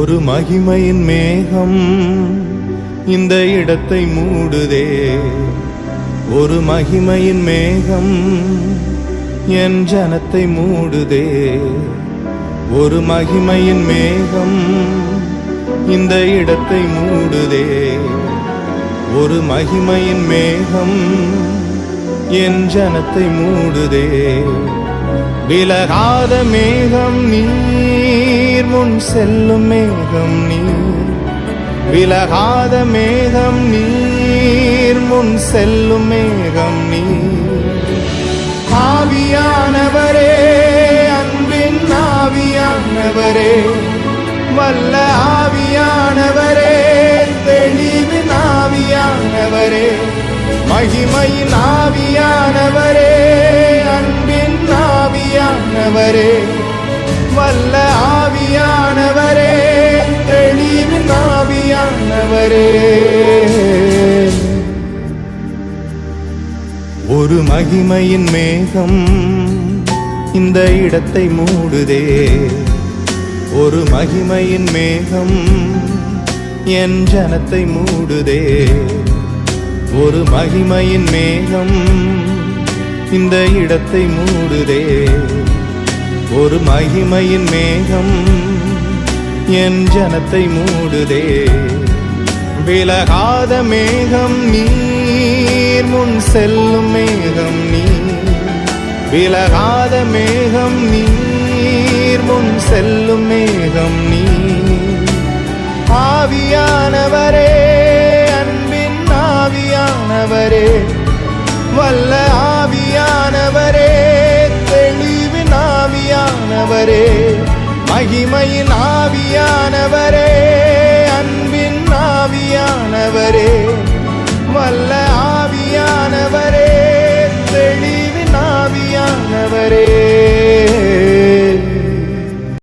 ஒரு மகிமையின் மேகம் இந்த இடத்தை மூடுதே. ஒரு மகிமையின் மேகம் என் ஜனத்தை மூடுதே. ஒரு மகிமையின் மேகம் இந்த இடத்தை மூடுதே. ஒரு மகிமையின் மேகம் என் ஜனத்தை மூடுதே. விலகாத மேகம் நீ முன் செல்லும் மேகம் நீர். விலகாத மேகம் நீர். முன் செல்லும் மேகம் நீர். ஆவியானவரே அன்பின் ஆவியானவரே வல்ல ஆவியானவரே தெளிவின் ஆவியானவரே மகிமையின் ஆவியானவரே அன்பின் ஆவியானவரே வல்ல ஒரு மகிமையின் மேகம் இந்த இடத்தை மூடுதே. ஒரு மகிமையின் மேகம் என் ஜனத்தை மூடுதே. ஒரு மகிமையின் மேகம் இந்த இடத்தை மூடுதே. ஒரு மகிமையின் மேகம் என் ஜனத்தை மூடுதே. விலகாத மேகம் நீர் முன் செல்லும் மேகம் நீர். விலகாத மேகம் நீர் முன் செல்லும் மேகம் நீர். ஆவியானவரே அன்பின் ஆவியானவரே வல்ல ஆவியானவரே தெளிவின் ஆவியானவரே மகிமையின் நல்ல ஆவியானவரே தெளிவின் ஆவியானவரே.